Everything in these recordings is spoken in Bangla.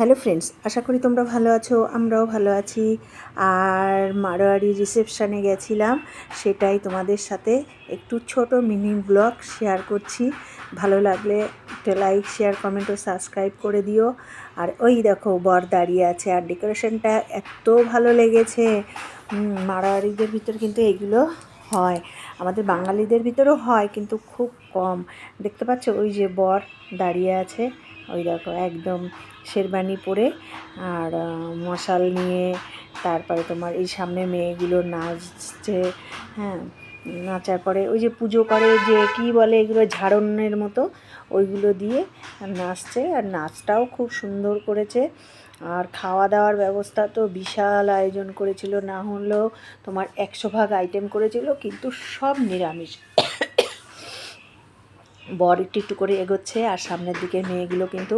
হ্যালো ফ্রেন্ডস আশা করি তোমরা ভালো আছো, আমরাও ভালো আছি। আর মারোয়ারি রিসেপশানে গেছিলাম, সেটাই তোমাদের সাথে একটু ছোট মিনি ব্লগ শেয়ার করছি। ভালো লাগলে একটা লাইক শেয়ার কমেন্ট ও সাবস্ক্রাইব করে দিও। আর ওই দেখো, বর দাঁড়িয়ে আছে আর ডেকোরেশনটা এত ভালো লেগেছে। মারোয়ারিদের ভিতর কিন্তু এগুলো হয়। আমাদের বাঙালিদের ভিতরেও হয়, কিন্তু খুব কম। দেখতে পাচ্ছ, ওই যে বর দাঁড়িয়ে আছে। ওই দেখো, একদম শেরবানি পরে আর মশাল নিয়ে তারপরে তোমার এই সামনে মেয়েগুলো নাচছে হ্যাঁ নাচার পরে ওই যে পুজো করে যে কি বলে এগুলো ঝাড়নের মতো, ওইগুলো দিয়ে নাচছে আর নাচটাও খুব সুন্দর করেছে। আর খাওয়া দাওয়ার ব্যবস্থা তো বিশাল আয়োজন করেছিল, না হলেও তোমার একশো ভাগ আইটেম করেছিল, কিন্তু সব নিরামিষ। বর একটু একটু করে এগোচ্ছে আর সামনের দিকে মেয়েগুলো কিন্তু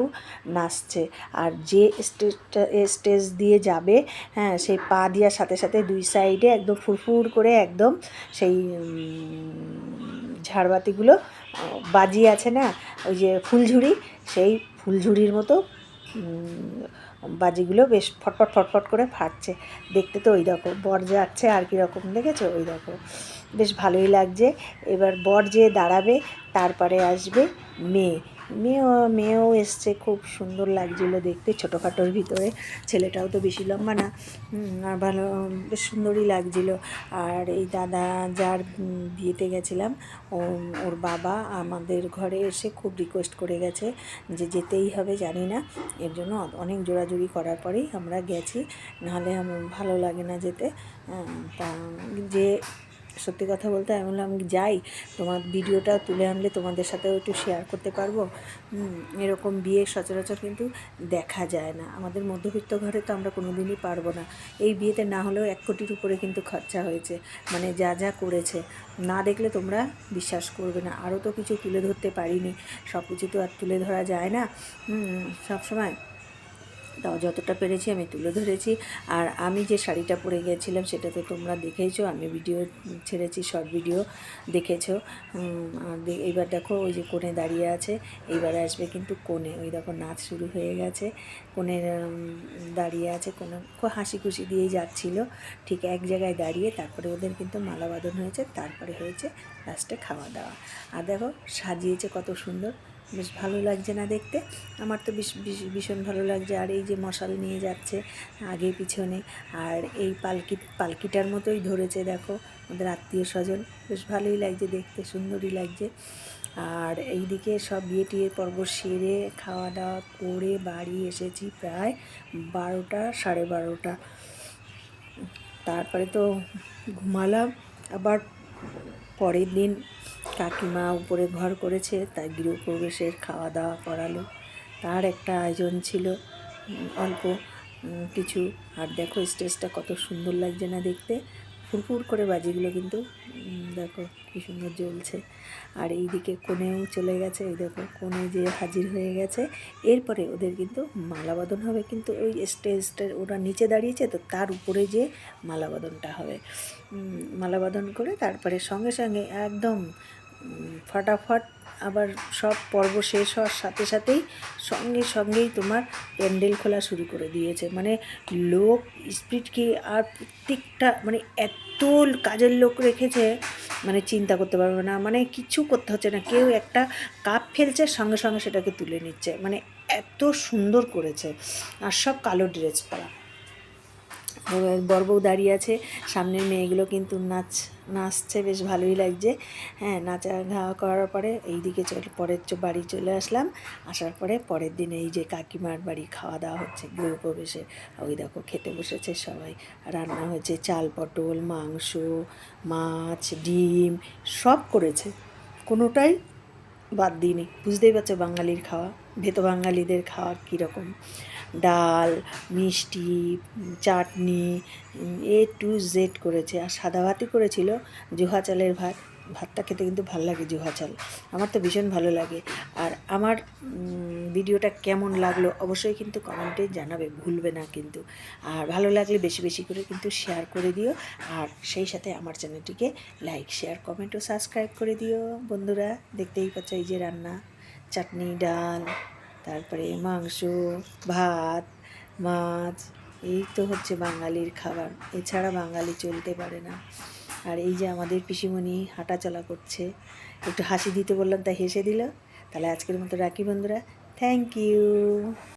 নাচছে। আর যে স্টেজটা স্টেজ দিয়ে যাবে হ্যাঁ সেই পা দেওয়ার সাথে সাথে দুই সাইডে একদম ফুরফুর করে একদম সেই ঝাড়বাতিগুলো বাজিয়ে আছে না, ওই যে ফুলঝুড়ি সেই ফুলঝুড়ির মতো বাজিগুলো বেশ ফটফট ফটফট করে ফাটছে। দেখতে তো ওই রকম বর যাচ্ছে আর কি রকম দেখেছ? ওই রকম বেশ ভালোই লাগছে। এবার বর যে দাঁড়াবে, তারপরে আসবে মেয়ে। মেয়েও মেয়েও এসছে, খুব সুন্দর লাগছিল দেখতে ছোটোখাটোর ভিতরে। ছেলেটাও তো বেশি লম্বা না। আর ভালো, বেশ সুন্দরই লাগছিল। আর এই দাদা যার বিয়েতে গেছিলাম, ও, ওর বাবা আমাদের ঘরে এসে খুব রিকোয়েস্ট করে গেছে যে যেতেই হবে, জানি না। এর জন্য অনেক জোরাজুরি করার পরেই আমরা গেছি। নাহলে ভালো লাগে না যেতে। তা যে সত্যি কথা বলতে আমি বললাম যাই, তোমার ভিডিওটা তুলে আনলে তোমাদের সাথেও একটু শেয়ার করতে পারব। এরকম বিয়ে সচরাচর কিন্তু দেখা যায় না। আমাদের মধ্যবিত্ত ঘরে তো আমরা কোনো দিনই পারব না। এই বিয়েতে না হলেও এক কোটির উপরে কিন্তু খরচা হয়েছে মানে যা যা করেছে। না দেখলে তোমরা বিশ্বাস করবে না। আরও তো কিছু তুলে ধরতে পারিনি। সব কিছু তো আর তুলে ধরা যায় না। সবসময় যতটা পেরেছি আমি তুলে ধরেছি। আর আমি যে শাড়িটা পরে গিয়েছিলাম সেটা তো তোমরা দেখেইছো আমি ভিডিও ছেড়েছি শর্ট ভিডিও দেখেছ। এইবার দেখো ওই যে কোণে দাঁড়িয়ে আছে এইবার আসবে কিন্তু কোণে। ওই দেখো নাচ শুরু হয়ে গেছে। উম, দাঁড়িয়ে আছে কোনো খুব হাসি খুশি দিয়েই যাচ্ছিল। ঠিক এক জায়গায় দাঁড়িয়ে তারপরে ওদের কিন্তু মালা বাঁধন হয়েছে তারপরে হয়েছে লাস্টে খাওয়া দাওয়া। আর দেখো সাজিয়েছে কত সুন্দর। বেশ ভালো লাগছে না দেখতে। আমার তো বেশ ভীষণ ভালো লাগছে। আর এই যে মশাল নিয়ে যাচ্ছে আগে পিছনে, আর এই পালকি, পালকিটার মতোই ধরেছে দেখো ওদের আত্মীয় স্বজন। বেশ ভালোই লাগছে দেখতে, সুন্দরই লাগছে। আর এইদিকে সব বিয়ে টিয়ে পর্ব সেরে খাওয়া দাওয়া করে বাড়ি এসেছি প্রায় বারোটা, সাড়ে বারোটা। তারপরে তো ঘুমালাম। আবার পরের দিন কাকিমা উপরে ঘর করেছে, তাই গৃহপ্রবেশের খাওয়া দাওয়া করালো। তার একটা আয়োজন ছিল অল্প কিছু। আর দেখো, স্টেজটা কত সুন্দর লাগছে না দেখতে। ফুরফুর করে বাজিগুলো কিন্তু দেখো কি সুন্দর জ্বলছে। আর এইদিকে কোণেও চলে গেছে, এই দেখো, কোণে যে হাজির হয়ে গেছে। এরপরে ওদের কিন্তু মালাবদন হবে, কিন্তু ওই স্টেজটা ওরা নিচে দাঁড়িয়েছে, তো তার উপরে যে মালাবদনটা হবে। মালাবদন করে তারপরে সঙ্গে সঙ্গে একদম ফটাফট আবার সব পর্ব শেষ হওয়ার সাথে সাথেই সঙ্গে সঙ্গেই তোমার প্যান্ডেল খোলা শুরু করে দিয়েছে। মানে লোক স্পিড কি আর প্রত্যেকটা মানে এত কাজের লোক রেখেছে মানে চিন্তা করতে পারবে না। মানে কিছু করতে হচ্ছে না। কেউ একটা কাপ ফেলছে, সঙ্গে সঙ্গে সেটাকে তুলে নিচ্ছে। মানে এত সুন্দর করেছে। আর সব কালো ড্রেস পরা। বরবউ দাঁড়িয়ে আছে। সামনের মেয়েগুলো কিন্তু নাচ নাচছে, বেশ ভালোই লাগছে। হ্যাঁ নাচা ঘাওয়া করার পরে এইদিকে চলে পরের বাড়ি চলে আসলাম। আসার পরে পরের দিন এই যে কাকিমার বাড়ি খাওয়া দাওয়া হচ্ছে গৃহপ্রবেশে ওই দেখো খেতে বসেছে সবাই। রান্না হয়েছে চাল, পটল, মাংস, মাছ, ডিম, সব করেছে। কোনোটাই বাদ দিইনি। বুঝতেই পারছ বাঙালির খাওয়া ভেতো বাঙালিদের খাওয়া কীরকম। ডাল, মিষ্টি, চাটনি এ টু জেড করেছে। আর সাদা ভাতই করেছিল জুহা চালের ভাত। ভাতটা খেতে কিন্তু ভালো লাগে জুহা চাল। আমার তো ভীষণ ভালো লাগে। আর আমার ভিডিওটা কেমন লাগল অবশ্যই কিন্তু কমেন্টে জানাবে, ভুলবে না কিন্তু। আর ভালো লাগলে বেশি বেশি করে কিন্তু শেয়ার করে দিও। আর সেই সাথে আমার চ্যানেলটিকে লাইক শেয়ার কমেন্ট ও সাবস্ক্রাইব করে দিও। বন্ধুরা, দেখতেই পাচ্ছ এই যে রান্না। চাটনি, ডাল। তারপরে মাংস, ভাত, মাছ, এই তো হচ্ছে বাঙালির খাবার। এছাড়া বাঙালি চলতে পারে না। আর এই যে আমাদের পিসিমণি হাঁটা চলা করছে, একটু হাসি দিতে বললাম, তাই হেসে দিল। তাহলে আজকের মতো রাখি বন্ধুরা। Thank you